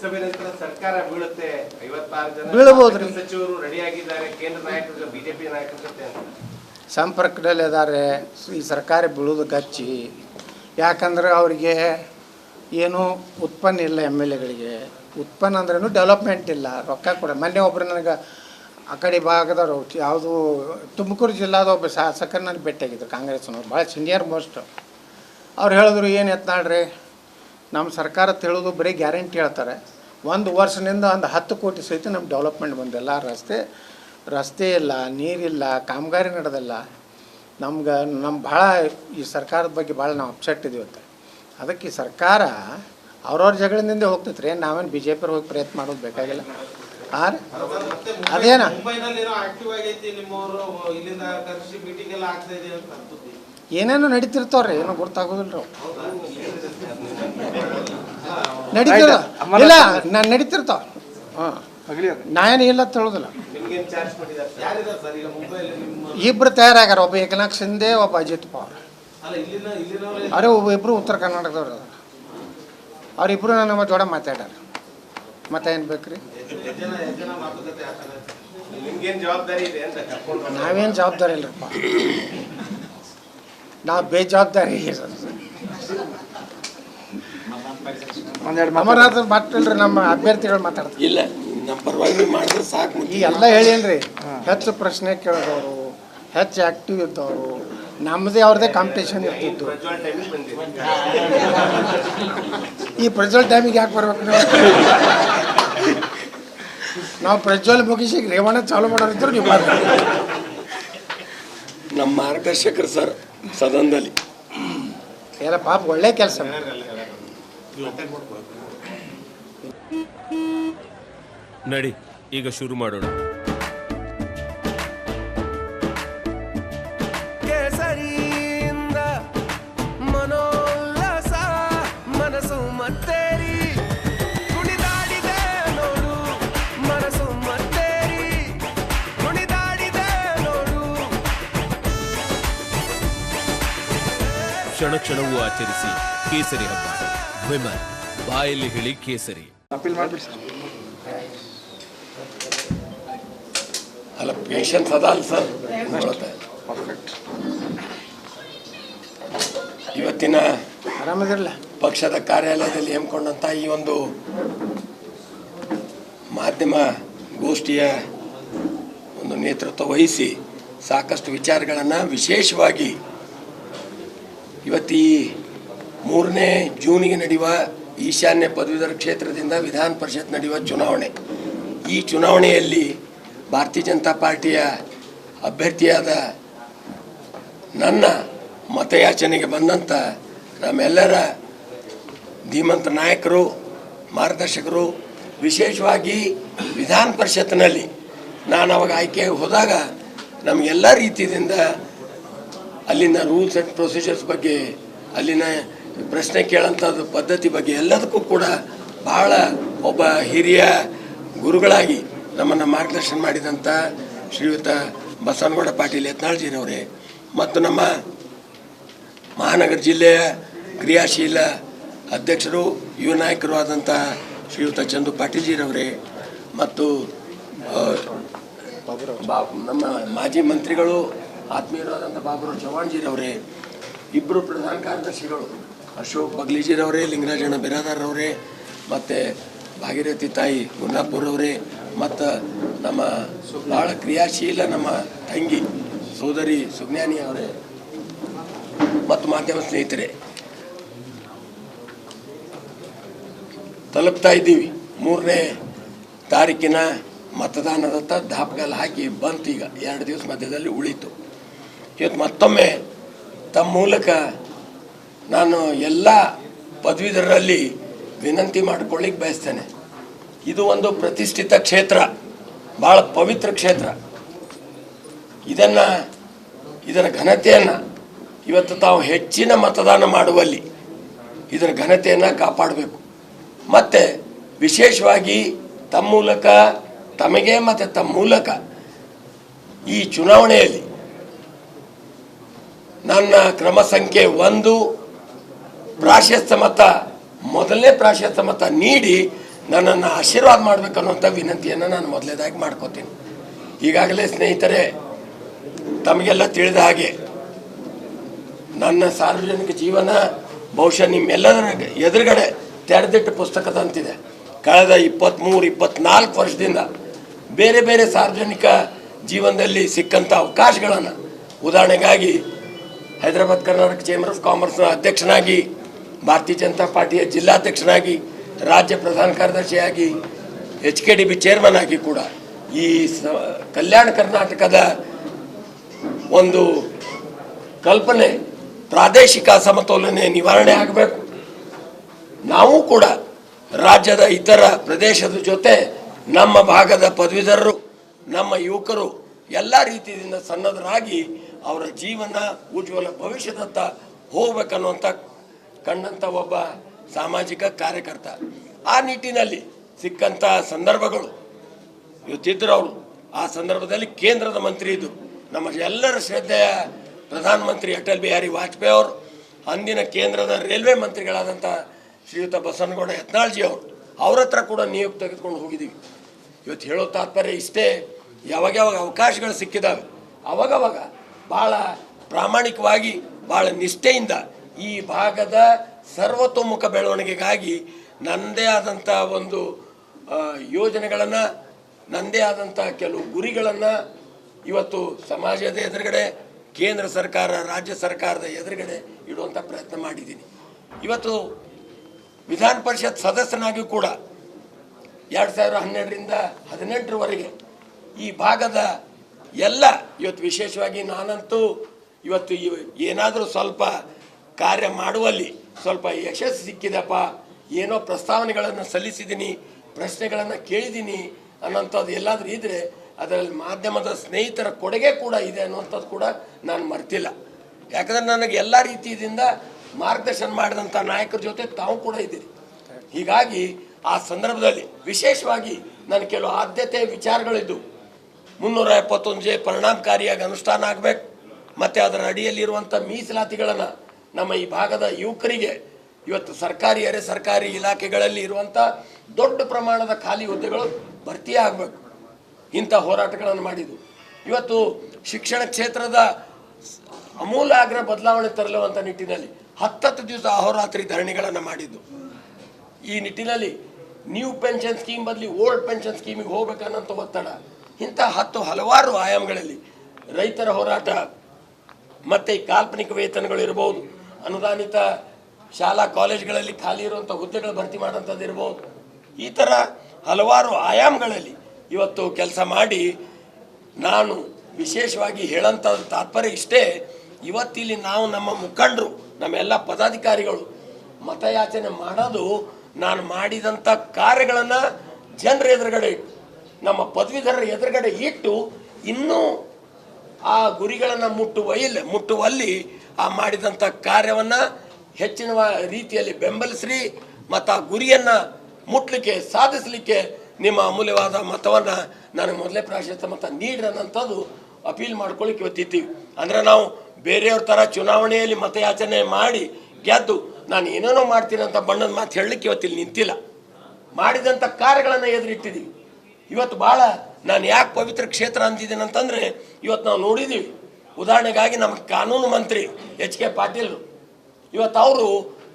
ಲೋಕಸಭೆ ನಂತರ ಸರ್ಕಾರ ಬೀಳುತ್ತೆ. ಐವತ್ತಾರು ಜನ ಬೀಳ್ಬೋದ್ರಿ. ಶಾಸಕ ಸಚಿವರು ರೆಡಿ ಆಗಿದ್ದಾರೆ ಕೇಂದ್ರ ನಾಯಕರು ಬಿಜೆಪಿ ನಾಯಕರ ಜೊತೆ ಅಂತ. ಸಂಪರ್ಕದಲ್ಲಿ ಇದ್ದಾರೆ ಈ ಸರ್ಕಾರ ಬೀಳೋದು ಗಚ್ಚಿ ಯಾಕಂದ್ರೆ ಅವರಿಗೆ ಏನು ಉತ್ಪನ್ನ ಇಲ್ಲ ಎಂ ಎಲ್ ಎಗಳಿಗೆ. ಉತ್ಪನ್ನ ಅಂದ್ರೂ ಡೆವಲಪ್ಮೆಂಟ್ ಇಲ್ಲ. ರೊಕ್ಕ ಕೊಡ ಮೊನ್ನೆ ಒಬ್ಬರು ನನಗೆ ಆ ಕಡೆ ಭಾಗದವ್ರು ಯಾವುದು ತುಮಕೂರು ಜಿಲ್ಲಾದ ಒಬ್ಬ ಶಾಸಕರು ನನಗೆ ಭೇಟಿಯಾಗಿದ್ದರು ಕಾಂಗ್ರೆಸ್ನವ್ರು. ಭಾಳ ಸೀನಿಯರ್ ಮೋಸ್ಟ್ ಅವ್ರು ಹೇಳಿದ್ರು ಏನು ಎತ್ನಾಳ್ರಿ ನಮ್ಮ ಸರ್ಕಾರ ತಿಳಿದು ಬರೀ ಗ್ಯಾರಂಟಿ ಹೇಳ್ತಾರೆ. ಒಂದು ವರ್ಷದಿಂದ ಒಂದು ಹತ್ತು ಕೋಟಿ ಸಹಿತ ನಮ್ಮ ಡೆವಲಪ್ಮೆಂಟ್ ಬಂದಿಲ್ಲ. ರಸ್ತೆ ರಸ್ತೆ ಇಲ್ಲ ನೀರಿಲ್ಲ ಕಾಮಗಾರಿ ನಡೆದಿಲ್ಲ. ನಮ್ಗೆ ನಮ್ಮ ಭಾಳ ಈ ಸರ್ಕಾರದ ಬಗ್ಗೆ ಭಾಳ ನಾವು ಅಪ್ಸೆಟ್ ಇದೀವತ್ತೆ ಅದಕ್ಕೆ ಈ ಸರ್ಕಾರ ಅವ್ರವ್ರ ಜಗಳಿಂದ ಹೋಗ್ತೈತೆ ರೀ. ನಾವೇನು ಬಿ ಜೆ ಪಿ ಹೋಗಿ ಪ್ರಯತ್ನ ಮಾಡೋದು ಬೇಕಾಗಿಲ್ಲ. ಹಾಂ ರೀ. ಅದೇನ? ಏನೇನೋ ನಡೀತಿರ್ತಾವ್ರಿ. ಏನೋ ಗೊತ್ತಾಗೋದಿಲ್ಲ ರೀ ನಡೀತಿರ ಇಲ್ಲ ನಾನು ನಡೀತಿರ್ತಾವ ಹಾಂ. ನಾ ಏನು ಇಲ್ಲ ನಿಮ್ಮ ಇಬ್ರು ತಯಾರಾಗ್ಯಾರ ಒಬ್ಬ ಏಕನಾಥ್ ಶಿಂದೆ ಒಬ್ಬ ಅಜಿತ್ ಪವಾರ್. ಅರೆ ಇಲ್ಲಿನ ಇಲ್ಲಿನವರೇ ಅವರೇ ಒಬ್ಬ ಇಬ್ರು ಉತ್ತರ ಕರ್ನಾಟಕದವ್ರು ಅದಾರ ನಾನು ನಮ್ಮ ಜೋಡ ಮಾತಾಡ್ಯಾರ. ಮತ್ತೆ ಏನು ಬೇಕ್ರಿ? ರೀ ಜನ ಜನ ಮಾತುಕತೆ ಆಗ್ತದೆ ನಿಮ್ಗೇನ್ ಜವಾಬ್ದಾರಿ ಇದೆ ಅಂತ ಕರ್ಕೊಂಡು ಬಂದ್ರೆ? ನಾವೇನು ಜವಾಬ್ದಾರಿ ಇಲ್ಲರಪ್ಪ ನಾವು ಬೇಜವಾಬ್ದಾರಿ ಅಮರನಾಥ ಮಾತಿಲ್ರಿ ನಮ್ಮ ಅಭ್ಯರ್ಥಿಗಳು ಮಾತಾಡ್ತಾರೆ. ಇಲ್ಲ ನಮ್ಮ ಪರವಾಗಿ ಮಾಡಿದ್ರೆ ಸಾಕು ಈ ಎಲ್ಲ ಹೇಳೇನ್ರಿ ಹೆಚ್ಚು ಪ್ರಶ್ನೆ ಕೇಳಿದವರು ಹೆಚ್ಚು ಆಕ್ಟಿವ್ ಇದ್ದವರು ನಮ್ಮದೇ ಅವ್ರದೇ ಕಾಂಪಿಟೇಷನ್ ಇರ್ತಿತ್ತು. ಈ ಪ್ರಜ್ವಲ್ ಟೈಮಿಗೆ ಯಾಕೆ ಬರ್ಬೇಕು ನೀವು? ನಾವು ಪ್ರಜ್ವಲ್ ಮುಗಿಸಿ ರೇವಣ್ಣ ಚಾಲು ಮಾಡೋರಿದ್ರು ನೀವು ಬರ್ತೀವಿ ನಮ್ಮ ಮಾರ್ಗದರ್ಶಕರು ಸರ್ ಸದನದಲ್ಲಿ. ಎಲ್ಲ ಪಾಪ ಒಳ್ಳೆ ಕೆಲಸ. ನಡಿ ಈಗ ಶುರು ಮಾಡೋಣ. ಕೇಸರಿಯಿಂದ ಮನೋಲ್ಲಸ ಮನಸ್ಸು ಮತ್ತೇರಿ. ಕುಣಿದಾಡಿದೆ ನೋಡು ಮನಸ್ಸು ಮತ್ತೇರಿ. ಕುಣಿದಾಡಿದೆ ನೋಡು. ಕ್ಷಣ ಕ್ಷಣವೂ ಆಚರಿಸಿ ಕೇಸರಿ ಹಬ್ಬ. ವಿಮಲ್ ಬಾಯಲ್ಲಿ ಹೇಳಿ ಕೇಸರಿ. ಅಲ್ಲ ಪೇಷನ್ಸ್ ಅದ ಅಲ್ಲ ಸರ್. ಇವತ್ತಿನ ಆರಾಮದಿರಲ್ಲ? ಪಕ್ಷದ ಕಾರ್ಯಾಲಯದಲ್ಲಿ ಹಮ್ಮಿಕೊಂಡಂಥ ಈ ಒಂದು ಮಾಧ್ಯಮ ಗೋಷ್ಠಿಯ ಒಂದು ನೇತೃತ್ವ ವಹಿಸಿ ಸಾಕಷ್ಟು ವಿಚಾರಗಳನ್ನು ವಿಶೇಷವಾಗಿ ಇವತ್ತು ಈ ಮೂರನೇ ಜೂನಿಗೆ ನಡೆಯುವ ಈಶಾನ್ಯ ಪದವೀಧರ ಕ್ಷೇತ್ರದಿಂದ ವಿಧಾನ ಪರಿಷತ್ ನಡೆಯುವ ಚುನಾವಣೆ. ಈ ಚುನಾವಣೆಯಲ್ಲಿ ಭಾರತೀಯ ಜನತಾ ಪಾರ್ಟಿಯ ಅಭ್ಯರ್ಥಿಯಾದ ನನ್ನ ಮತಯಾಚನೆಗೆ ಬಂದಂಥ ನಮ್ಮೆಲ್ಲರ ಧೀಮಂತ ನಾಯಕರು, ಮಾರ್ಗದರ್ಶಕರು, ವಿಶೇಷವಾಗಿ ವಿಧಾನ ಪರಿಷತ್ನಲ್ಲಿ ನಾನು ಅವಾಗ ಆಯ್ಕೆ ಹೋದಾಗ ನಮಗೆಲ್ಲ ರೀತಿಯಿಂದ ಅಲ್ಲಿನ ರೂಲ್ಸ್ ಆ್ಯಂಡ್ ಪ್ರೊಸೀಜರ್ಸ್ ಬಗ್ಗೆ, ಅಲ್ಲಿನ ಪ್ರಶ್ನೆ ಕೇಳೋಂಥದ್ದು ಪದ್ಧತಿ ಬಗ್ಗೆ ಎಲ್ಲದಕ್ಕೂ ಕೂಡ ಭಾಳ ಒಬ್ಬ ಹಿರಿಯ ಗುರುಗಳಾಗಿ ನಮ್ಮನ್ನು ಮಾರ್ಗದರ್ಶನ ಮಾಡಿದಂಥ ಶ್ರೀಯುತ ಬಸವನಗೌಡ ಪಾಟೀಲ್ ಯತ್ನಾಳ್ಜಿನವರೇ. ಮತ್ತು ನಮ್ಮ ಮಹಾನಗರ ಜಿಲ್ಲೆಯ ಕ್ರಿಯಾಶೀಲ ಅಧ್ಯಕ್ಷರು, ಯುವ ನಾಯಕರು ಆದಂಥ ಶ್ರೀಯುತ ಚಂದು ಪಾಟೀಲ್ಜಿರವರೇ. ಮತ್ತು ನಮ್ಮ ಮಾಜಿ ಮಂತ್ರಿಗಳು ಆತ್ಮೀಯರಾದಂಥ ಬಾಬುರಾವ್ ಚವ್ಹಾಣ್ಜಿರವರೇ ಇಬ್ಬರು ಪ್ರಧಾನ ಕಾರ್ಯದರ್ಶಿಗಳು. ಅಶೋಕ್ ಬಗ್ಲಿಜಿರವರೇ ಲಿಂಗರಾಜಣ್ಣ ಬಿರಾದಾರವರೇ ಮತ್ತು ಭಾಗೀರಥಿ ತಾಯಿ ಗುಂಡಾಪುರವರೇ ಮತ್ತು ನಮ್ಮ ಭಾಳ ಕ್ರಿಯಾಶೀಲ ನಮ್ಮ ತಂಗಿ ಸೋದರಿ ಸುಜ್ಞಾನಿ ಅವರೇ ಮತ್ತು ಮಾಧ್ಯಮ ಸ್ನೇಹಿತರೆ. ತಲುಪ್ತಾ ಇದ್ದೀವಿ. ಮೂರನೇ ತಾರೀಕಿನ ಮತದಾನದತ್ತ ದಾಪಗಾಲ ಹಾಕಿ ಬಂತು ಈಗ. ಎರಡು ದಿವಸ ಮಧ್ಯದಲ್ಲಿ ಉಳಿತು. ಇವತ್ತು ಮತ್ತೊಮ್ಮೆ ತಮ್ಮ ಮೂಲಕ ನಾನು ಎಲ್ಲ ಪದವೀಧರರಲ್ಲಿ ವಿನಂತಿ ಮಾಡ್ಕೊಳ್ಳಿಕ್ಕೆ ಬಯಸ್ತೇನೆ. ಇದು ಒಂದು ಪ್ರತಿಷ್ಠಿತ ಕ್ಷೇತ್ರ, ಭಾಳ ಪವಿತ್ರ ಕ್ಷೇತ್ರ. ಇದನ್ನು, ಇದರ ಘನತೆಯನ್ನು ಇವತ್ತು ತಾವು ಹೆಚ್ಚಿನ ಮತದಾನ ಮಾಡುವಲ್ಲಿ ಇದರ ಘನತೆಯನ್ನು ಕಾಪಾಡಬೇಕು. ಮತ್ತು ವಿಶೇಷವಾಗಿ ತಮ್ಮ ಮೂಲಕ, ತಮಗೆ ಮತ್ತು ತಮ್ಮ ಮೂಲಕ ಈ ಚುನಾವಣೆಯಲ್ಲಿ ನನ್ನ ಕ್ರಮ ಸಂಖ್ಯೆ ಒಂದು ಪ್ರಾಶಸ್ತ್ಯ ಮತ, ಮೊದಲನೇ ಪ್ರಾಶಸ್ತ್ಯ ಮತ ನೀಡಿ ನನ್ನನ್ನು ಆಶೀರ್ವಾದ ಮಾಡಬೇಕನ್ನುವಂಥ ವಿನಂತಿಯನ್ನು ನಾನು ಮೊದಲೇದಾಗಿ ಮಾಡ್ಕೋತೀನಿ. ಈಗಾಗಲೇ ಸ್ನೇಹಿತರೆ, ತಮಗೆಲ್ಲ ತಿಳಿದ ಹಾಗೆ ನನ್ನ ಸಾರ್ವಜನಿಕ ಜೀವನ, ಬಹುಶಃ ನಿಮ್ಮೆಲ್ಲರ ಎದುರುಗಡೆ ತೆರೆದಿಟ್ಟ ಪುಸ್ತಕದಂತಿದೆ ಕಳೆದ ಇಪ್ಪತ್ತ್ಮೂರು ಇಪ್ಪತ್ನಾಲ್ಕು ವರ್ಷದಿಂದ ಬೇರೆ ಬೇರೆ ಸಾರ್ವಜನಿಕ ಜೀವನದಲ್ಲಿ ಸಿಕ್ಕಂಥ ಅವಕಾಶಗಳನ್ನು, ಉದಾಹರಣೆಗಾಗಿ ಹೈದರಾಬಾದ್ ಕರ್ನಾಟಕ ಚೇಂಬರ್ ಆಫ್ ಕಾಮರ್ಸ್ನ ಅಧ್ಯಕ್ಷನಾಗಿ ಭಾರತೀಯ ಜನತಾ ಪಾರ್ಟಿಯ ಜಿಲ್ಲಾಧ್ಯಕ್ಷನಾಗಿ ರಾಜ್ಯ ಪ್ರಧಾನ ಕಾರ್ಯದರ್ಶಿಯಾಗಿ, H K D B chairman ಆಗಿ ಕೂಡ ಈ ಕಲ್ಯಾಣ ಕರ್ನಾಟಕದ ಒಂದು ಕಲ್ಪನೆ, ಪ್ರಾದೇಶಿಕ ಅಸಮತೋಲನೆ ನಿವಾರಣೆ ಆಗಬೇಕು. ನಾವು ಕೂಡ ರಾಜ್ಯದ ಇತರ ಪ್ರದೇಶದ ಜೊತೆ ನಮ್ಮ ಭಾಗದ ಪದವೀಧರರು, ನಮ್ಮ ಯುವಕರು ಎಲ್ಲ ರೀತಿಯಿಂದ ಸನ್ನದ್ಧರಾಗಿ ಅವರ ಜೀವನ, ಉಜ್ವಲ ಭವಿಷ್ಯದತ್ತ ಹೋಗ್ಬೇಕನ್ನುವಂಥ ಕಂಡಂಥ ಒಬ್ಬ ಸಾಮಾಜಿಕ ಕಾರ್ಯಕರ್ತ. ಆ ನಿಟ್ಟಿನಲ್ಲಿ ಸಿಕ್ಕಂಥ ಸಂದರ್ಭಗಳು. ಇವತ್ತಿದ್ದರು ಅವರು ಆ ಸಂದರ್ಭದಲ್ಲಿ ಕೇಂದ್ರದ ಮಂತ್ರಿ ಇದ್ದರು ನಮ್ಮ ಎಲ್ಲರ ಶ್ರದ್ಧೆಯ ಪ್ರಧಾನಮಂತ್ರಿ ಅಟಲ್ ಬಿಹಾರಿ ವಾಜಪೇಯಿ ಅವರು, ಅಂದಿನ ಕೇಂದ್ರದ ರೈಲ್ವೆ ಮಂತ್ರಿಗಳಾದಂಥ ಶ್ರೀಯುತ ಬಸವನಗೌಡ ಯತ್ನಾಳ್ಜಿ ಅವರು, ಅವ್ರ ಹತ್ರ ಕೂಡ ನಿಯೋಗ ತೆಗೆದುಕೊಂಡು ಹೋಗಿದ್ದೀವಿ. ಇವತ್ತು ಹೇಳೋ ತಾತ್ಪರ್ಯ ಇಷ್ಟೇ ಯಾವಾಗ ಯಾವಾಗ ಅವಕಾಶಗಳು ಸಿಕ್ಕಿದಾವೆ, ಅವಾಗವಾಗ ಭಾಳ ಪ್ರಾಮಾಣಿಕವಾಗಿ ಭಾಳ ನಿಷ್ಠೆಯಿಂದ ಈ ಭಾಗದ ಸರ್ವತೋಮುಖ ಬೆಳವಣಿಗೆಗಾಗಿ ನನ್ನದೇ ಆದಂಥ ಒಂದು ಯೋಜನೆಗಳನ್ನು ನನ್ನದೇ ಆದಂಥ ಕೆಲವು ಗುರಿಗಳನ್ನು ಇವತ್ತು ಸಮಾಜದ ಎದುರುಗಡೆ, ಕೇಂದ್ರ ಸರ್ಕಾರ, ರಾಜ್ಯ ಸರ್ಕಾರದ ಎದುರುಗಡೆ ಇಡುವಂಥ ಪ್ರಯತ್ನ ಮಾಡಿದ್ದೀನಿ. ಇವತ್ತು ವಿಧಾನ ಪರಿಷತ್ ಸದಸ್ಯನಾಗಿ ಕೂಡ ಎರಡು ಸಾವಿರ ಹನ್ನೆರಡರಿಂದ ಹದಿನೆಂಟರವರೆಗೆ ಈ ಭಾಗದ ಎಲ್ಲ, ಇವತ್ತು ವಿಶೇಷವಾಗಿ ನಾನಂತೂ ಇವತ್ತು ಏನಾದರೂ ಸ್ವಲ್ಪ ಕಾರ್ಯ ಮಾಡುವಲ್ಲಿ ಸ್ವಲ್ಪ ಯಶಸ್ಸು ಸಿಕ್ಕಿದಪ್ಪ. ಏನೋ ಪ್ರಸ್ತಾವನೆಗಳನ್ನು ಸಲ್ಲಿಸಿದ್ದೀನಿ, ಪ್ರಶ್ನೆಗಳನ್ನು ಕೇಳಿದ್ದೀನಿ ಅನ್ನೋಂಥದ್ದು ಎಲ್ಲಾದರೂ ಇದ್ದರೆ ಅದರಲ್ಲಿ ಮಾಧ್ಯಮದ ಸ್ನೇಹಿತರ ಕೊಡುಗೆ ಕೂಡ ಇದೆ ಅನ್ನುವಂಥದ್ದು ಕೂಡ ನಾನು ಮರ್ತಿಲ್ಲ. ಯಾಕಂದರೆ ನನಗೆ ಎಲ್ಲ ರೀತಿಯಿಂದ ಮಾರ್ಗದರ್ಶನ ಮಾಡಿದಂಥ ನಾಯಕರ ಜೊತೆ ತಾವು ಕೂಡ ಇದ್ದೀರಿ. ಹೀಗಾಗಿ ಆ ಸಂದರ್ಭದಲ್ಲಿ ವಿಶೇಷವಾಗಿ ನನ್ನ ಕೆಲವು ಆದ್ಯತೆ ವಿಚಾರಗಳಿದ್ದು, ಮುನ್ನೂರ ಎಪ್ಪತ್ತೊಂದು ಜೆ ಪರಿಣಾಮಕಾರಿಯಾಗಿ ಅನುಷ್ಠಾನ ಆಗಬೇಕು, ಮತ್ತು ಅದರ ಅಡಿಯಲ್ಲಿರುವಂಥ ಮೀಸಲಾತಿಗಳನ್ನು ನಮ್ಮ ಈ ಭಾಗದ ಯುವಕರಿಗೆ ಇವತ್ತು ಸರ್ಕಾರಿ, ಅರೆ ಸರ್ಕಾರಿ ಇಲಾಖೆಗಳಲ್ಲಿ ಇರುವಂಥ ದೊಡ್ಡ ಪ್ರಮಾಣದ ಖಾಲಿ ಹುದ್ದೆಗಳು ಭರ್ತಿ ಆಗಬೇಕು. ಇಂಥ ಹೋರಾಟಗಳನ್ನು ಮಾಡಿದ್ದು. ಇವತ್ತು ಶಿಕ್ಷಣ ಕ್ಷೇತ್ರದ ಅಮೂಲಾಗ್ರ ಬದಲಾವಣೆ ತರಲು ತರಲುವಂಥ ನಿಟ್ಟಿನಲ್ಲಿ ಹತ್ತತ್ತು ದಿವಸ ಅಹೋರಾತ್ರಿ ಧರಣಿಗಳನ್ನು ಮಾಡಿದ್ದು. ಈ ನಿಟ್ಟಿನಲ್ಲಿ ನ್ಯೂ ಪೆನ್ಷನ್ ಸ್ಕೀಮ್ ಬದಲಿ ಓಲ್ಡ್ ಪೆನ್ಷನ್ ಸ್ಕೀಮಿಗೆ ಹೋಗ್ಬೇಕನ್ನೋಂಥ ಒತ್ತಡ. ಇಂಥ ಹತ್ತು ಹಲವಾರು ಆಯಾಮಗಳಲ್ಲಿ ರೈತರ ಹೋರಾಟ, ಮತ್ತು ಕಾಲ್ಪನಿಕ ವೇತನಗಳು ಇರ್ಬೋದು ಅನುದಾನಿತ ಶಾಲಾ ಕಾಲೇಜ್ಗಳಲ್ಲಿ ಖಾಲಿ ಇರುವಂಥ ಹುದ್ದೆಗಳು ಭರ್ತಿ ಮಾಡೋಂಥದ್ದು ಇರ್ಬೋದು. ಈ ಥರ ಹಲವಾರು ಆಯಾಮಗಳಲ್ಲಿ ಇವತ್ತು ಕೆಲಸ ಮಾಡಿ ನಾನು ವಿಶೇಷವಾಗಿ ಹೇಳೋಂಥ ತಾತ್ಪರ್ಯ ಇಷ್ಟೇ. ಇವತ್ತಿಲ್ಲಿ ನಾವು ನಮ್ಮ ಮುಖಂಡರು ನಮ್ಮೆಲ್ಲ ಪದಾಧಿಕಾರಿಗಳು ಮತಯಾಚನೆ ಮಾಡೋದು ನಾನು ಮಾಡಿದಂಥ ಕಾರ್ಯಗಳನ್ನು ಜನರ ಎದುರುಗಡೆ ಇಟ್ಟು ನಮ್ಮ ಪದವೀಧರರ ಎದುರುಗಡೆ ಇಟ್ಟು ಇನ್ನೂ ಆ ಗುರಿಗಳನ್ನು ಮುಟ್ಟುವ ಇಲ್ಲ, ಮುಟ್ಟುವಲ್ಲಿ ಆ ಮಾಡಿದಂಥ ಕಾರ್ಯವನ್ನು ಹೆಚ್ಚಿನ ರೀತಿಯಲ್ಲಿ ಬೆಂಬಲಿಸ್ರಿ ಮತ್ತು ಆ ಗುರಿಯನ್ನು ಮುಟ್ಲಿಕ್ಕೆ, ಸಾಧಿಸಲಿಕ್ಕೆ ನಿಮ್ಮ ಅಮೂಲ್ಯವಾದ ಮತವನ್ನು ನನಗೆ ಮೊದಲೇ ಪ್ರಾಶಸ್ತ್ಯ ಮತ ನೀಡ್ರಿ ಅನ್ನೋಂಥದ್ದು ಅಪೀಲ್ ಮಾಡ್ಕೊಳ್ಳಿಕ್ಕೆ ಇವತ್ತಿದ್ದೀವಿ ಅಂದರೆ ನಾವು ಬೇರೆಯವ್ರ ಥರ ಚುನಾವಣೆಯಲ್ಲಿ ಮತಯಾಚನೆ ಮಾಡಿ ಗೆದ್ದು ನಾನು ಏನೇನೋ ಮಾಡ್ತೀನಿ ಅಂತ ಬಣ್ಣದ ಮಾತು ಹೇಳಲಿಕ್ಕೆ ಇವತ್ತಿಲ್ಲಿ ನಿಂತಿಲ್ಲ. ಮಾಡಿದಂಥ ಕಾರ್ಯಗಳನ್ನು ಎದುರಿಟ್ಟಿದ್ದೀವಿ. ಇವತ್ತು ಭಾಳ ನಾನು ಯಾಕೆ ಪವಿತ್ರ ಕ್ಷೇತ್ರ ಅಂತಿದ್ದೀನಿ ಅಂತಂದರೆ ಇವತ್ತು ನಾವು ನೋಡಿದ್ದೀವಿ. ಉದಾಹರಣೆಗಾಗಿ ನಮ್ಮ ಕಾನೂನು ಮಂತ್ರಿ ಎಚ್ ಕೆ ಪಾಟೀಲ್, ಇವತ್ತು ಅವರು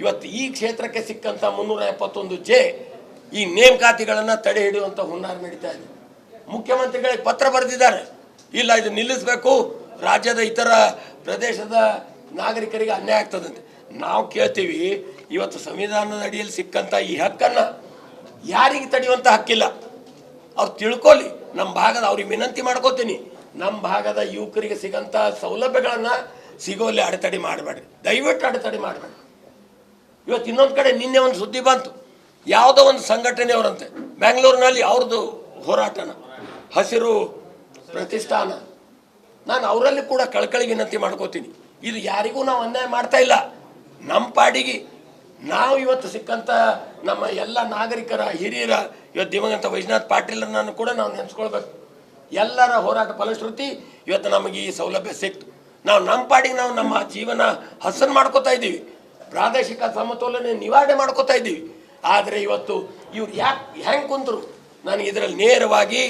ಇವತ್ತು ಈ ಕ್ಷೇತ್ರಕ್ಕೆ ಸಿಕ್ಕಂಥ ಮುನ್ನೂರ ಎಪ್ಪತ್ತೊಂದು ಜೆ ಈ ನೇಮಕಾತಿಗಳನ್ನು ತಡೆ ಹಿಡಿಯುವಂಥ ಹುನ್ನಾರ ನಡೀತಾ ಇದೆ. ಮುಖ್ಯಮಂತ್ರಿಗಳಿಗೆ ಪತ್ರ ಬರೆದಿದ್ದಾರೆ. ಇಲ್ಲ, ಇದು ನಿಲ್ಲಿಸಬೇಕು. ರಾಜ್ಯದ ಇತರ ಪ್ರದೇಶದ ನಾಗರಿಕರಿಗೆ ಅನ್ಯಾಯ ಆಗ್ತದಂತೆ. ನಾವು ಕೇಳ್ತೀವಿ, ಇವತ್ತು ಸಂವಿಧಾನದ ಅಡಿಯಲ್ಲಿ ಸಿಕ್ಕಂಥ ಈ ಹಕ್ಕನ್ನು ಯಾರಿಗೆ ತಡೆಯುವಂಥ ಹಕ್ಕಿಲ್ಲ? ಅವ್ರು ತಿಳ್ಕೊಳ್ಳಿ. ನಮ್ಮ ಭಾಗದ ಅವ್ರಿಗೆ ವಿನಂತಿ ಮಾಡ್ಕೋತೀನಿ. ನಮ್ಮ ಭಾಗದ ಯುವಕರಿಗೆ ಸಿಗಂಥ ಸೌಲಭ್ಯಗಳನ್ನು ಸಿಗೋಲ್ಲಿ ಅಡೆತಡೆ ಮಾಡಬೇಡ್ರಿ. ದಯವಿಟ್ಟು ಅಡೆತಡೆ ಮಾಡಬೇಡ್ರಿ. ಇವತ್ತು ಇನ್ನೊಂದು ಕಡೆ ನಿನ್ನೆ ಒಂದು ಸುದ್ದಿ ಬಂತು. ಯಾವುದೋ ಒಂದು ಸಂಘಟನೆಯವರಂತೆ ಬೆಂಗಳೂರಿನಲ್ಲಿ ಅವ್ರದ್ದು ಹೋರಾಟನ. ಹಸಿರು ಪ್ರತಿಷ್ಠಾನ. ನಾನು ಅವರಲ್ಲಿ ಕೂಡ ಕಳಕಳಿ ವಿನಂತಿ ಮಾಡ್ಕೋತೀನಿ. ಇದು ಯಾರಿಗೂ ನಾವು ಅನ್ಯಾಯ ಮಾಡ್ತಾ ಇಲ್ಲ. ನಮ್ಮ ಪಾಡಿಗೆ ನಾವು ಇವತ್ತು ಸಿಕ್ಕಂಥ ನಮ್ಮ ಎಲ್ಲ ನಾಗರಿಕರ ಹಿರಿಯರ, ಇವತ್ತು ದಿವಂಗತ ವೈಜ್ನಾಥ್ ಪಾಟೀಲರನ್ನು ಕೂಡ ನಾವು ನೆನೆಸ್ಕೊಳ್ಬೇಕು. ಎಲ್ಲರ ಹೋರಾಟ ಫಲಶ್ರುತಿ ಇವತ್ತು ನಮಗೆ ಈ ಸೌಲಭ್ಯ ಸಿಕ್ತು. ನಾವು ನಮ್ಮ ಪಾಡಿಗೆ ನಾವು ನಮ್ಮ ಜೀವನ ಹಸನ್ ಮಾಡ್ಕೋತಾ ಇದ್ದೀವಿ. ಪ್ರಾದೇಶಿಕ ಸಮತೋಲನೆ ನಿವಾರಣೆ ಮಾಡ್ಕೋತಾ ಇದ್ದೀವಿ. ಆದರೆ ಇವತ್ತು ಇವ್ರು ಯಾಕೆ ಹೆಂಗೆ ಕುಂತರು? ನನಗೆ ಇದರಲ್ಲಿ ನೇರವಾಗಿ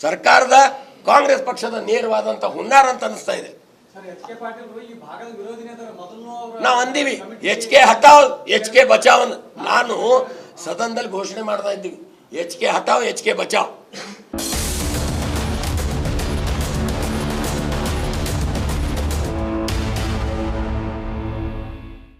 ಸರ್ಕಾರದ ಕಾಂಗ್ರೆಸ್ ಪಕ್ಷದ ನೇರವಾದಂಥ ಹುನ್ನಾರ ಅಂತ ಅನಿಸ್ತಾ ಇದೆ. ನಾವು ಅಂದೀವಿ ಎಚ್ ಕೆ ಹಟಾವ್ ಎಚ್ ಕೆ ಬಚಾವ್ ನಾನು ಸದನದಲ್ಲಿ ಘೋಷಣೆ ಮಾಡ್ತಾ ಇದ್ದೀವಿ. ಎಚ್ ಕೆ ಹಟಾವ್ ಎಚ್ ಕೆ ಬಚಾವ್.